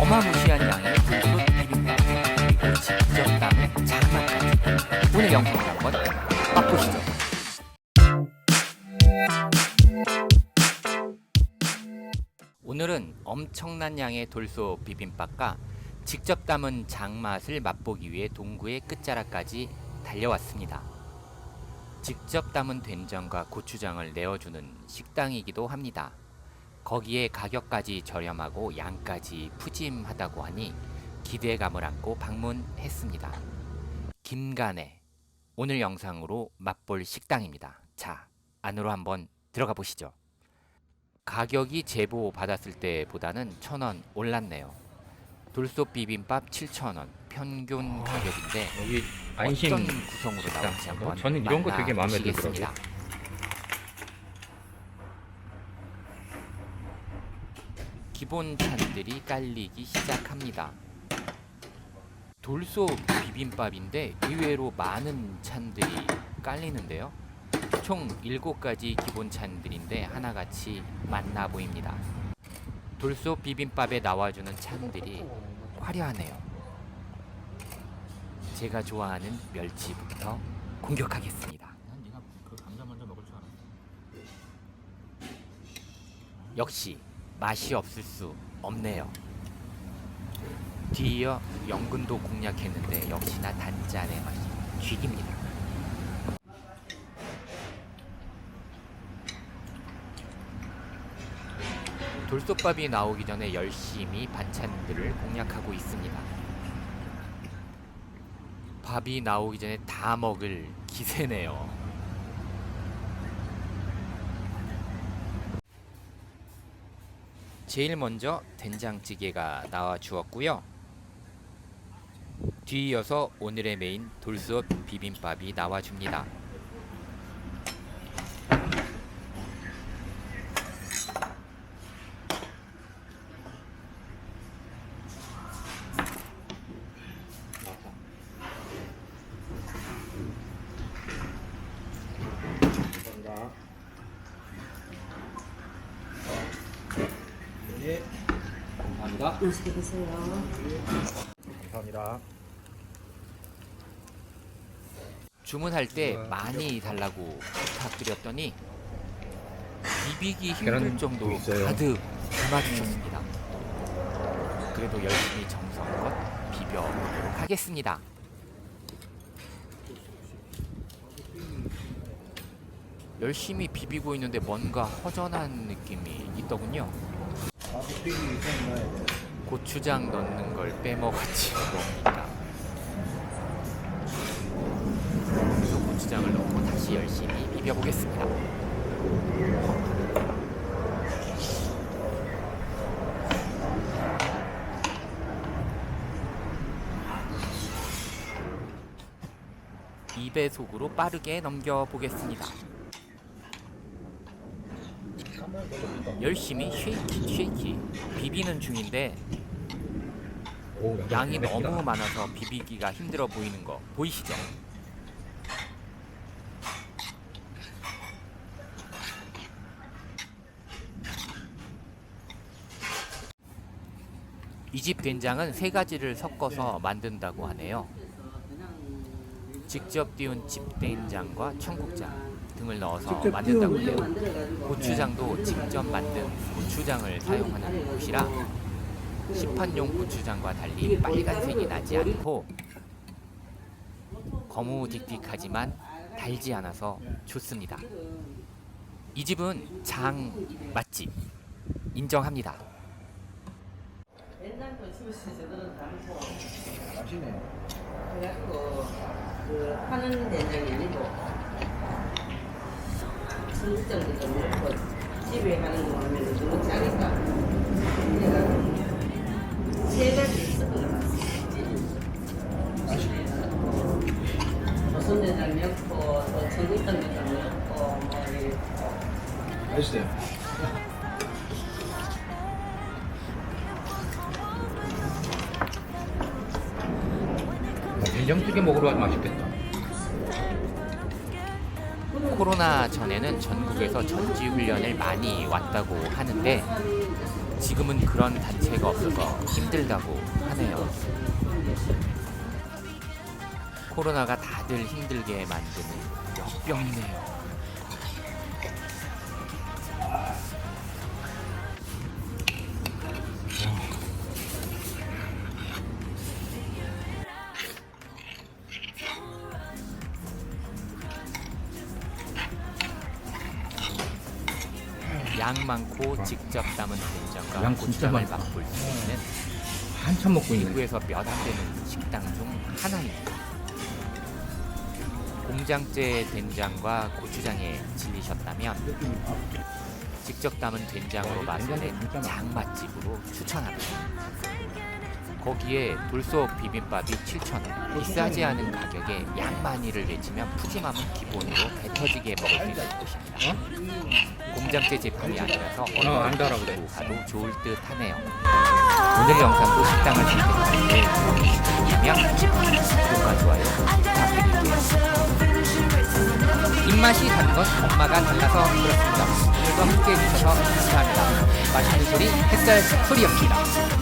어마무시한 양의 불솥 비빔밥 그리고 직접 담은 장맛까지 오늘 영상을 한번 맛보시죠. 오늘은 엄청난 양의 돌솥 비빔밥과 직접 담은 장맛을 맛보기 위해 동구의 끝자락까지 달려왔습니다. 직접 담은 된장과 고추장을 내어주는 식당이기도 합니다. 거기에 가격까지 저렴하고 양까지 푸짐하다고 하니 기대감을 안고 방문했습니다. 김간의 오늘 영상으로 맛볼 식당입니다. 자, 안으로 한번 들어가 보시죠. 가격이 제보 받았을 때보다는 천 원 올랐네요. 돌솥 비빔밥 7,000원 평균 가격인데 여기 안심 어떤 구성으로 나올지 식당. 한번 저는 이런 거 되게 마음에 만나보시겠습니다. 기본 찬들이 깔리기 시작합니다. 돌솥 비빔밥인데 의외로 많은 찬들이 깔리는데요. 총 7가지 기본 찬들인데 하나같이 만나 보입니다. 돌솥 비빔밥에 나와주는 찬들이 화려하네요. 제가 좋아하는 멸치부터 공격하겠습니다. 그. 역시 맛이 없을 수 없네요. 뒤이어 연근도 공략했는데 역시나 단짠의 맛이 쥐깁니다. 돌솥밥이 나오기 전에 열심히 반찬들을 공략하고 있습니다. 밥이 나오기 전에 다 먹을 기세네요. 제일 먼저 된장찌개가 나와 주었고요. 뒤이어서 오늘의 메인 돌솥 비빔밥이 나와 줍니다. 감사합니다. 맛있게 드세요. 감사합니다. 주문할 때 많이 달라고 부탁드렸더니 비비기 힘들 정도로 있어요. 가득 담아주셨습니다. 그래도 열심히 정성껏 비벼보도록 하겠습니다. 열심히 비비고 있는데 뭔가 허전한 느낌이 있더군요. 고추장 넣는 걸 빼먹었지 뭡니까? 그래서 고추장을 넣고 다시 열심히 비벼보겠습니다. 입의 속으로 빠르게 넘겨보겠습니다. 열심히 쉐이키 쉐이키 비비는 중인데 오, 양이 양이 너무 많아서 비비기가 힘들어 보이는 거 보이시죠? 이 집 된장은 세 가지를 섞어서 만든다고 하네요. 직접 띄운 집 된장과 청국장 등을 넣어서 만든다고 해요. 고추장도 직접 만든 고추장을 사용하는 곳이라 시판용 고추장과 달리 빨간색이 나지 않고 거무딕딕하지만 달지 않아서 좋습니다. 이 집은 장 맛집 인정합니다. 맛있네. 그래갖고 그 파는 된장이 아니고 순두장도 좀 넣고 집에 하는 거 하면 너무 짜니까 내가 세 가지 섞어 놨어. 조선 된장 넣고 또 청국장 된장 넣고 뭐 이렇게 맛있어요. 된장찌개 먹으러 가면 맛있겠다. 코로나 전에는 전국에서 전지 훈련을 많이 왔다고 하는데 지금은 그런 단체가 없어서 힘들다고 하네요. 코로나가 다들 힘들게 만드는 역병이네요. 양 많고 직접 담은 된장과 양 진짜 고추장을 많다. 맛볼 수 있는 한참 먹고 있네. 대구에서 몇 안 되는 식당 중 하나입니다. 공장제 된장과 고추장에 질리셨다면 직접 담은 된장으로 와, 맛을 낸 된장이 진짜 장 맛집으로 추천합니다. 거기에 돌솥 비빔밥이 7,000원 비싸지 않은 가격에 양 많이를 외치면 푸짐함은 기본으로 배 터지게 먹을 수 있는 곳입니다. 공장제 제품이 아니라서 어, 안 달아 그래. 가도 좋을 듯 하네요. 오늘 영상도 식당을 선택하는데 도움이 되면 구독과 좋아요 부탁드릴게요. 입맛이 다른 건 엄마가 달라서 그렇습니다. 오늘도 함께 해주셔서 감사합니다. 맛있는 소리 햇살 소리였습니다.